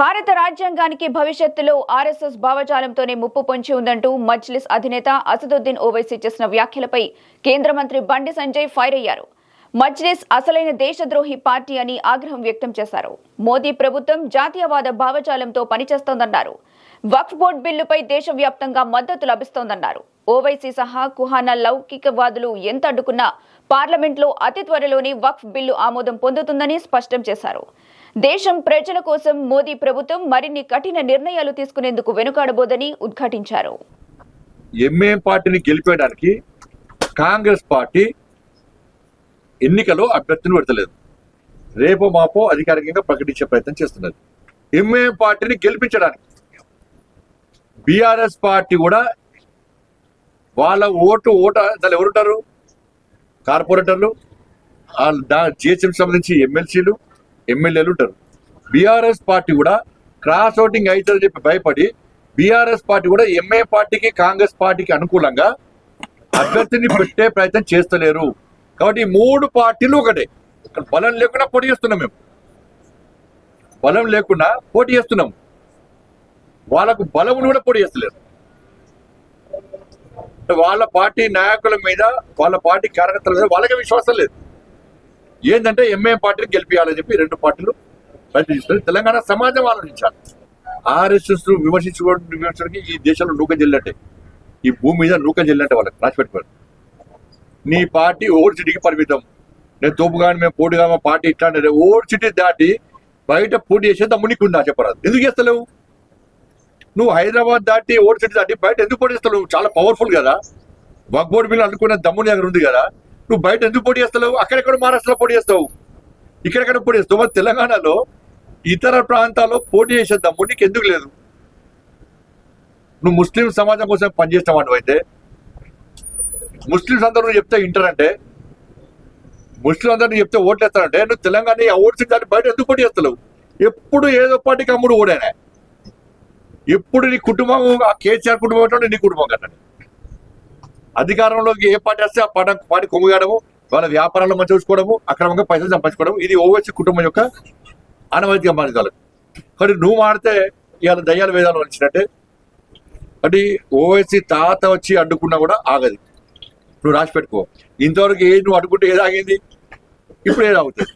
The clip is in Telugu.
భారత రాజ్యాంగానికి భవిష్యత్తులో ఆర్ఎస్ఎస్ భావజాలంతోనే ముప్పు పొంచి ఉందంటూ మజ్లిస్ అధినేత అసదుద్దీన్ ఓవైసీ చేసిన వ్యాఖ్యలపై కేంద్ర మంత్రి బండి సంజయ్ ఫైర్ అయ్యారు. మజ్లిస్ అసలైన దేశద్రోహి పార్టీ అని ఆగ్రహం వ్యక్తం చేశారు. మోదీ ప్రభుత్వం జాతీయవాద భావజాలంతో పనిచేస్తోందన్నారు. వక్ఫ్ బోర్డు బిల్లుపై దేశవ్యాప్తంగా మద్దతు లభిస్తోందన్నారు. ఓవైసీ సహా కుహానా లౌకికవాదులు ఎంత అడ్డుకున్నా పార్లమెంట్లో అతి త్వరలోనే వక్ఫ్ బిల్లు ఆమోదం పొందుతుందని స్పష్టం చేశారు. దేశం ప్రజల కోసం మోదీ ప్రభుత్వం మరిన్ని కఠిన నిర్ణయాలు తీసుకునేందుకు వెనుకాడబోదని ఉద్ఘాటించారు. ఎంఏఎం పార్టీని గెలిపేయడానికి కాంగ్రెస్ పార్టీ ఎన్నికలో అభ్యర్థిని పెడతలేదు. రేపో మాపో అధికారికంగా ప్రకటించే ప్రయత్నం చేస్తున్నది. ఎంఏఎం పార్టీని గెలిపించడానికి బీఆర్ఎస్ పార్టీ కూడా వాళ్ళ ఓటు ఓట దాని ఎవరుంటారు? కార్పొరేటర్లు జిహెచ్ఎం సంబంధించి ఎమ్మెల్సీలు ఎమ్మెల్యేలు ఉంటారు. బీఆర్ఎస్ పార్టీ కూడా క్రాస్ ఓటింగ్ అవుతుందని చెప్పి భయపడి బీఆర్ఎస్ పార్టీ కూడా ఎంఏ పార్టీకి కాంగ్రెస్ పార్టీకి అనుకూలంగా అభ్యర్థిని పెట్టే ప్రయత్నం చేస్తలేరు. కాబట్టి మూడు పార్టీలు ఒకటే. బలం లేకుండా పోటీ చేస్తున్నాం మేము. బలం లేకుండా పోటీ చేస్తున్నాం. వాళ్ళకు బలమును కూడా పోటీ చేస్తలేరు వాళ్ళ పార్టీ నాయకుల మీద వాళ్ళ పార్టీ కార్యకర్తల మీద వాళ్ళకే విశ్వాసం లేదు. ఏంటంటే ఎంఏ పార్టీని గెలిపించాలని చెప్పి రెండు పార్టీలు ప్రయత్నిస్తారు తెలంగాణ సమాజం ఆలోచించాలి. ఆర్ఎస్ఎస్ విమర్శించుకోవడం విమర్శించడానికి ఈ దేశంలో నూక చెల్లంటే ఈ భూమి మీద నూక చెల్లంటే వాళ్ళకి రాసి నీ పార్టీ ఓడి సిటీకి పరిమితం. నేను తోపుగాని మేము పోటీగా మా పార్టీ ఇట్లా అంటే ఓడి సిటీ దాటి బయట పోటీ చేసే దమ్ము నీకు ఉందా చెప్పరాదు. ఎందుకు చేస్తలేవు? నువ్వు హైదరాబాద్ దాటి ఓడి సిటీ దాటి బయట ఎందుకు పోటీ నువ్వు చాలా పవర్ఫుల్ కదా. వగ్బోర్డ్ మీద అనుకున్న దమ్ముని దగ్గర ఉంది కదా. నువ్వు బయట ఎందుకు పోటీ చేస్తలేవు అక్కడెక్కడ మహారాష్ట్రలో పోటీ చేస్తావు? ఇక్కడెక్కడ పోటీ చేస్తావు? మరి తెలంగాణలో ఇతర ప్రాంతాల్లో పోటీ చేసే దమ్ము నీకు ఎందుకు లేదు? నువ్వు ముస్లిం సమాజం కోసం పనిచేస్తావా నువ్వైతే ముస్లిమ్స్ అందరూ నువ్వు చెప్తే వింటారంటే ముస్లిం అందరూ నువ్వు చెప్తే ఓట్లు వేస్తారంటే నువ్వు తెలంగాణ ఆ ఓట్స్ దాటి బయట ఎందుకు పోటీ చేస్తావు? ఎప్పుడు ఏదో పార్టీకి అమ్ముడు ఓడానే. ఎప్పుడు నీ కుటుంబం ఆ కేసీఆర్ కుటుంబం అంటే నీ కుటుంబం కట్టండి అధికారంలోకి ఏ పార్టీ వస్తే ఆ పాట పార్టీ కొమ్మగాడము వాళ్ళ వ్యాపారాలు మంచి చూసుకోవడము అక్రమంగా పైసలు సంపాదించుకోవడం ఇది ఓవైసీ కుటుంబం యొక్క అనవైతిక మారిందాలి కానీ నువ్వు మాడితే ఇవాళ దయ్యాల వేదాలు వచ్చినట్టే. అంటే ఓవైసీ తాత వచ్చి అడ్డుకున్నా కూడా ఆగదు. నువ్వు రాసి పెట్టుకో. ఇంతవరకు ఏది నువ్వు అడ్డుకుంటే ఏది ఆగింది? ఇప్పుడు ఏది ఆగుతుంది?